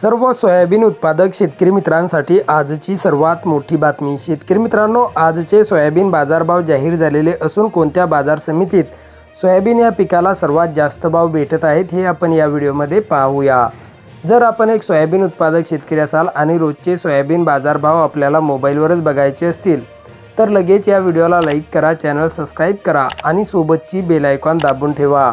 सर्व सोयाबीन उत्पादक शेतकरी मित्रांसाठी आजची सर्वात मोठी बातमी. शेतकरी मित्रांनो आजचे सोयाबीन बाजारभाव जाहीर झालेले असून कोणत्या बाजार समितीत सोयाबीन या पिकाला सर्वात जास्त भाव भेटत आहेत हे आपण या व्हिडिओमध्ये पाहूया. जर आपण एक सोयाबीन उत्पादक शेतकरी असाल आणि रोजचे सोयाबीन बाजारभाव आपल्याला मोबाईलवरच बघायचे असतील तर लगेच या व्हिडिओला लाईक करा चॅनल सबस्क्राईब करा आणि सोबतची बेल आयकॉन दाबून ठेवा.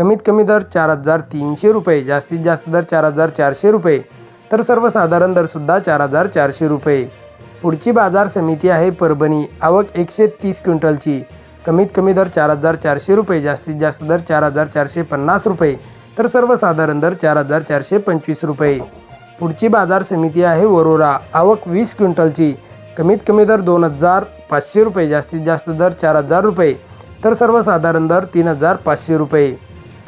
कमीत कमी दर चार हजार तीनशे रुपये जास्तीत जास्त दर चार हजार चारशे रुपये तर सर्वसाधारण दरसुद्धा चार हजार चारशे रुपये. पुढची बाजार समिती आहे परभणी आवक एकशे तीस क्विंटलची. कमीत कमी दर चार हजार चारशे रुपये जास्तीत जास्त दर चार हजार चारशे पन्नास रुपये तर सर्वसाधारण दर चार हजार चारशे पंचवीस रुपये. पुढची बाजार समिती आहे वरोरा आवक वीस क्विंटलची. कमीत कमी दर दोन हजार पाचशे रुपये जास्तीत जास्त दर चार हजार रुपये तर सर्वसाधारण दर तीन हजार पाचशे रुपये.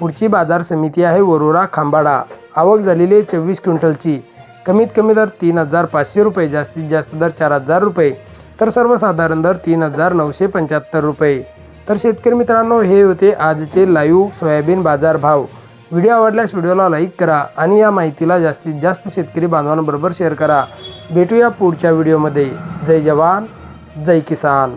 पुढची बाजार समिती आहे वरोरा खांबाडा. आवक झालेली आहे चोवीस क्विंटलची. कमीत कमी दर तीन हजार पाचशे रुपये जास्तीत जास्त दर चार हजार रुपये. तर सर्वसाधारण दर तीन हजार नऊशे पंच्याहत्तर रुपये. तर शेतकरी मित्रांनो हे होते आजचे लाईव्ह सोयाबीन बाजार भाव व्हिडिओ आवडल्यास व्हिडिओला लाईक करा आणि या माहितीला जास्तीत जास्त शेतकरी बांधवांबरोबर शेअर करा. भेटूया पुढच्या व्हिडिओमध्ये. जय जवान जय किसान.